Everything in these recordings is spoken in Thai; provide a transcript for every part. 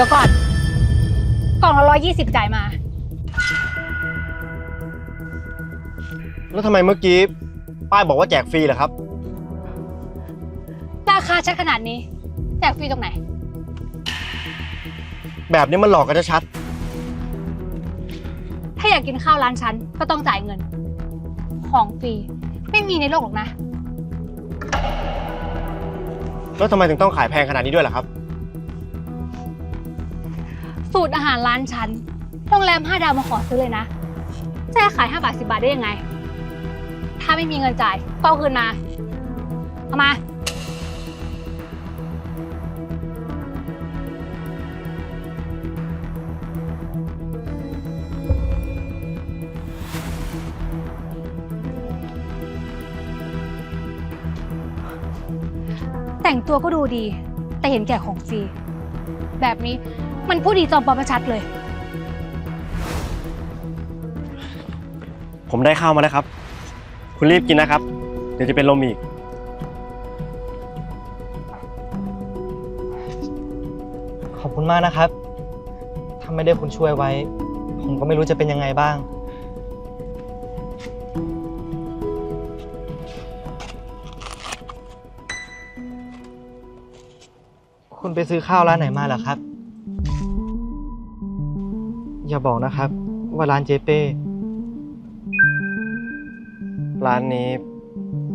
ดี๋ยวก่อน กล่องละร้อยยี่สิบจ่ายมา แล้วทำไมเมื่อกี้ ป้ายบอกว่าแจกฟรีเหรอครับ ราคาชัดขนาดนี้ แจกฟรีตรงไหน แบบนี้มันหลอกกันชัดถ้าอยากกินข้าวร้านฉันก็ต้องจ่ายเงิน ของฟรี ไม่มีในโลกหรอกนะ ๆแล้วทำไมถึงต้องขายแพงขนาดนี้ด้วยล่ะครับ สูตรอาหารร้านฉัน โรงแรม5ดาวมาขอซื้อเลยนะจะให้ขาย5บาท10บาทได้ยังไง ถ้าไม่มีเงินจ่ายก็เอาคืนมา เอามา แต่งตัวก็ดูดี แต่เห็นแก่ของฟรีแบบนี้ มันผู้ดีจอมปลอมประชัดเลย ผมได้ข้าวมาแล้วครับ คุณรีบกินนะครับ เดี๋ยวจะเป็นลมอีก ขอบคุณมากนะครับ ถ้าไม่ได้คุณช่วยไว้ ผมก็ไม่รู้จะเป็นยังไงบ้าง คุณไปซื้อข้าวร้านไหนมาเหรอครับ อย่าบอกนะครับ ว่าร้านเจเป้ ร้านนี้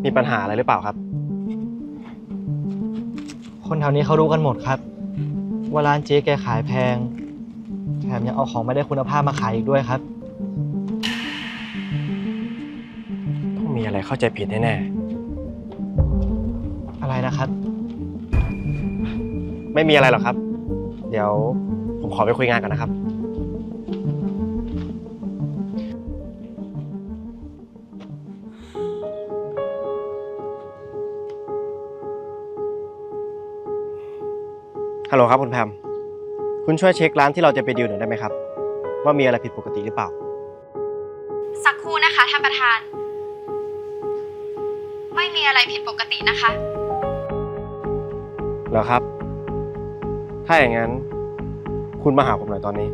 มีปัญหาอะไรหรือเปล่าครับ คนแถวนี้เขารู้กันหมดครับ ว่าร้านเจ๊แกขายแพง แถมยังเอาของไม่ได้คุณภาพมาขายอีกด้วยครับ ต้องมีอะไรเข้าใจผิดแน่อะไรนะครับ ๆไม่มีอะไรหรอกครับ เดี๋ยวผมขอไปคุยงานก่อนนะครับ ฮัลโหลครับคุณแพม คุณช่วยเช็คร้านที่เราจะไปดีลหน่อยได้ไหมครับ ว่ามีอะไรผิดปกติหรือเปล่า สักครู่นะคะท่านประธาน ไม่มีอะไรผิดปกตินะคะ เหรอครับ ถ้าอย่างนั้น คุณมาหาผมหน่อยตอนนี้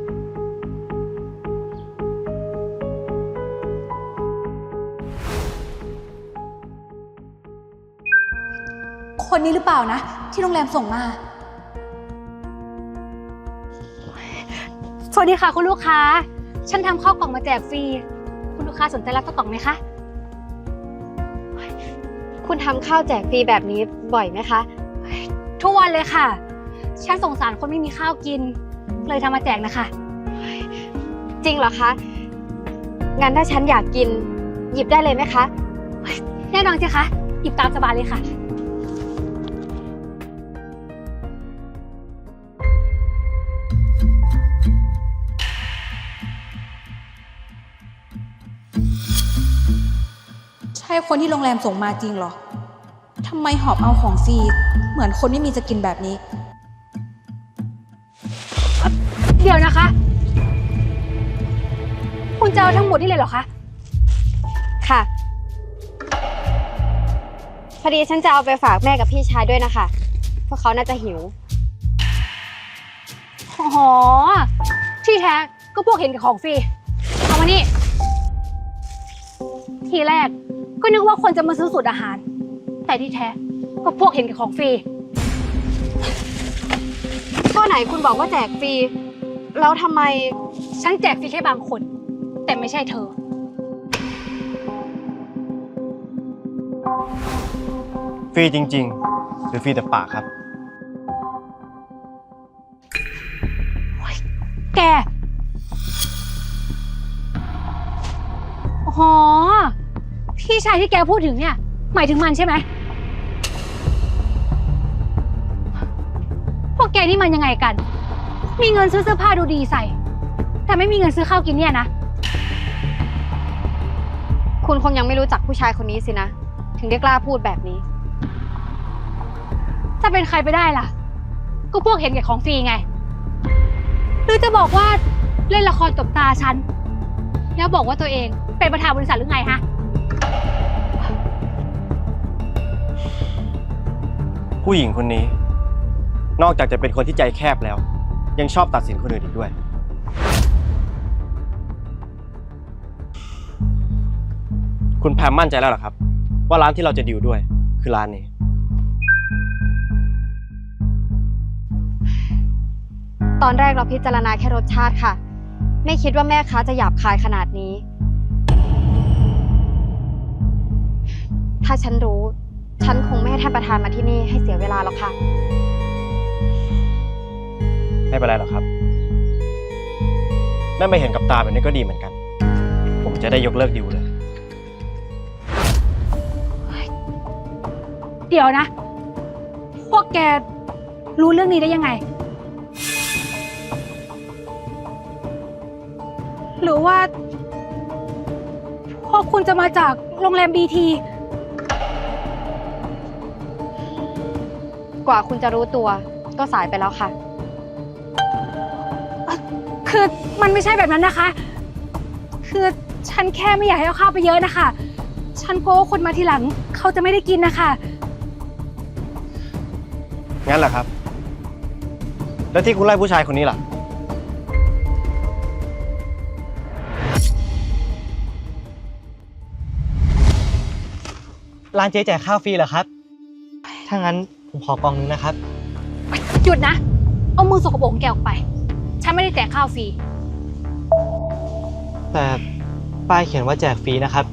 คนนี้หรือเปล่านะ ที่โรงแรมส่งมา วัสดีค่ะ คุณลูกค้า ฉันทำข้าวกล่องมาแจกฟรี คุณลูกค้าสนใจรับข้าวกล่องไหมคะ คุณทำข้าวแจกฟรีแบบนี้บ่อยไหมคะ ทุกวันเลยค่ะ ฉันสงสารคนไม่มีข้าวกิน เลยทำมาแจกนะคะ จริงเหรอคะ งั้นถ้าฉันอยากกิน หยิบได้เลยไหมคะ แน่นอนสิคะ หยิบตามสบายเลยค่ะ คนที่โรงแรมส่งมาจริงเหรอทำไมหอบเอาของฟรีเหมือนคนไม่มีจะกินแบบนี้ เดี๋ยวนะคะ คุณจะเอาทั้งหมดนี่เลยเหรอคะ ค่ะ พอดีฉันจะเอาไปฝากแม่กับพี่ชายด้วยนะคะพวกเขาน่าจะหิวอ๋อที่แท้ก็พวกเห็นกับของฟรี เอามานี่ ทีแรก ก็นึกว่าคนจะมาซื้อสูตรอาหาร แต่ที่แท้ก็พวกเห็นกับของฟรีก็ไหนคุณบอกว่าแจกฟรีแล้วทำไมฉันแจกฟรีแค่บางคน แต่ไม่ใช่เธอ ฟรีจริง ๆ หรือฟรีแต่ปากครับ แก อ๋อ พี่ชายที่แกพูดถึงเนี่ย หมายถึงมันใช่ไหม พวกแกนี่มันยังไงกัน มีเงินซื้อเสื้อผ้าดูดีใส่ แต่ไม่มีเงินซื้อข้าวกินเนี่ยนะ คุณคงยังไม่รู้จักผู้ชายคนนี้สินะ ถึงได้กล้าพูดแบบนี้จะเป็นใครไปได้ล่ะ ก็พวกเห็นแก่ของฟรีไง หรือจะบอกว่าเล่นละครตบตาฉัน แล้วบอกว่าตัวเองเป็นประธานบริษัทหรือไงฮะ ผู้หญิงคนนี้ นอกจากจะเป็นคนที่ใจแคบแล้ว ยังชอบตัดสินคนอื่นอีกด้วย คุณแพมมั่นใจแล้วเหรอครับ ว่าร้านที่เราจะดิวด้วยคือร้านนี้ ตอนแรกเราพิจารณาแค่รสชาติค่ะ ไม่คิดว่าแม่ค้าจะหยาบคายขนาดนี้ ถ้าฉันรู้ ฉันคงไม่ให้ท่านประธานมาที่นี่ให้เสียเวลาหรอกค่ะ ไม่เป็นไรหรอกครับได้มาเห็นกับตาแบบนี้ก็ดีเหมือนกัน ผมจะได้ยกเลิกดิวเลย เดี๋ยวนะ พวกแกรู้เรื่องนี้ได้ยังไง หรือว่า พวกคุณจะมาจากโรงแรมบีที กว่าคุณจะรู้ตัว ก็สายไปแล้วค่ะ คือมันไม่ใช่แบบนั้นนะคะ คือฉันแค่ไม่อยากให้เอาข้าวไปเยอะนะคะ ฉันกลัวว่าคนมาทีหลังเขาจะไม่ได้กินนะคะ งั้นเหรอครับ แล้วที่คุณไล่ผู้ชายคนนี้ล่ะ ร้านเจ๊แจกข้าวฟรีเหรอครับ ถ้างั้น ผมขอกล่องนึงนะครับ หยุดนะ เอามือสกปรกของแกออกไป ฉันไม่ได้แจกข้าวฟรี แต่ป้ายเขียนว่าแจกฟรีนะครับ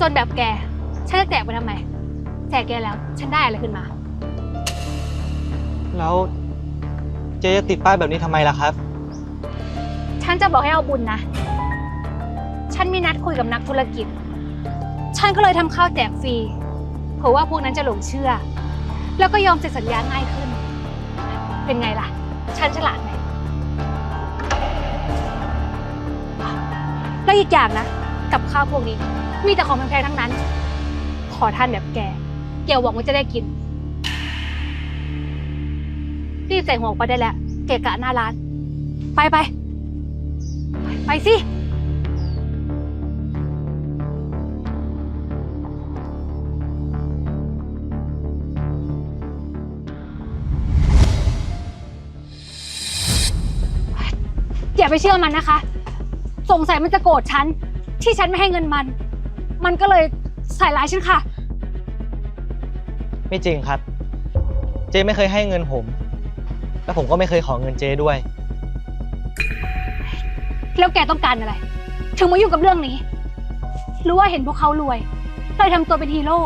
จนๆแบบแก ฉันจะแจกไปทำไม แจกแกแล้ว ฉันได้อะไรขึ้นมา แล้วเจ๊จะติดป้ายแบบนี้ทำไมล่ะครับ ฉันจะบอกให้เอาบุญนะ ฉันมีนัดคุยกับนักธุรกิจ ฉันก็เลยทำข้าวแจกฟรี เผื่อว่าพวกนั้นจะหลงเชื่อ แล้วก็ยอมเซ็นสัญญาง่ายขึ้น เป็นไงล่ะ ฉันฉลาดไหมแล้วอีกอย่างนะ กับข้าวพวกนี้ มีแต่ของแพงๆทั้งนั้น ขอท่านแบบแกเกี่ยวหวังว่าจะได้กินรีบใส่หัวออกไปได้แล้ว เกะกะหน้าร้าน ไปไป ไปสิ ไปเชื่อมันนะคะ สงสัยมันจะโกรธฉัน ที่ฉันไม่ให้เงินมัน มันก็เลยใส่ร้ายฉันค่ะ ไม่จริงครับ เจ๊ไม่เคยให้เงินผม และผมก็ไม่เคยขอเงินเจ๊ด้วย แล้วแกต้องการอะไร ถึงมายุ่งกับเรื่องนี้หรือว่าเห็นพวกเขารวยเลยทำตัวเป็นฮีโร่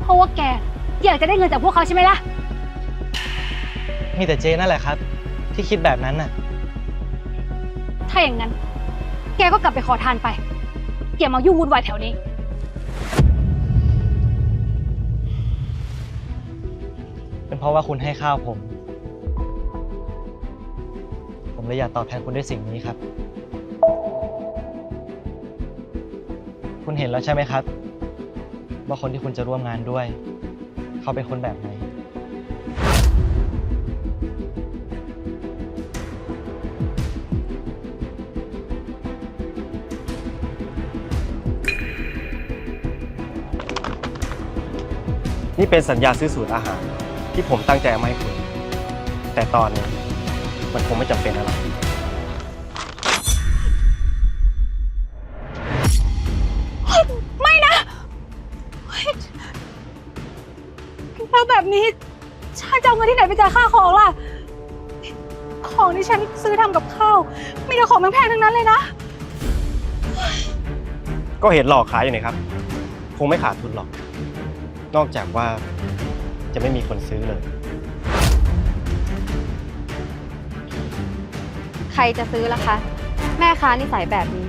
เพราะว่าแกอยากจะได้เงินจากพวกเขาใช่ไหมล่ะ มีแต่เจ๊นั่นแหละครับ ที่คิดแบบนั้นน่ะ ถ้าอย่างนั้น แกก็กลับไปขอทานไปอย่ามายุ่งวุ่นวายแถวนี้ เป็นเพราะว่าคุณให้ข้าวผม ผมเลยอยากตอบแทนคุณด้วยสิ่งนี้ครับ คุณเห็นแล้วใช่ไหมครับ ว่าคนที่คุณจะร่วมงานด้วย เขาเป็นคนแบบไหน นี่เป็นสัญญาซื้อสูตรอาหารที่ผมตั้งใจเอามาให้คุณ แต่ตอนนี้มันคงไม่จำเป็นอะไรไม่นะเฮ้ยแล้วแบบนี้ฉันจะเอาเงินที่ไหนไปจ่ายค่าของล่ะ ของที่ฉันซื้อทำกับข้าวมีแต่ของแพงๆทั้งนั้นเลยนะ ก็เห็นหลอกขายอยู่นี่ครับ คงไม่ขาดทุนหรอก นอกจากว่าจะไม่มีคนซื้อเลย ใครจะซื้อล่ะคะ แม่ค้านิสัยแบบนี้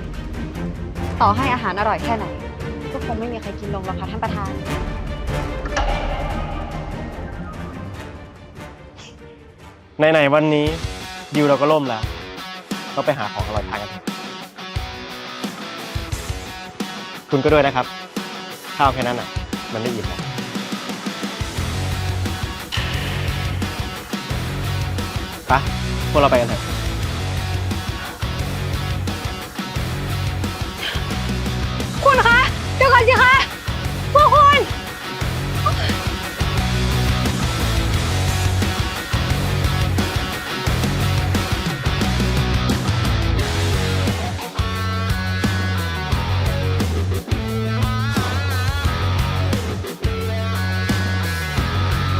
ต่อให้อาหารอร่อยแค่ไหน ก็คงไม่มีใครกินลงหรอกค่ะท่านประธานในๆวันนี้ดิวเราก็ล่มแล้ว เราไปหาของอร่อยทานกันเถอะคุณก็ด้วยนะครับ ข้าวแค่นั้นอะ มันไม่อิ่มหรอก ปะพวกเราไปกันเถอะคุณคะ เดี๋ยวก่อนสิคะ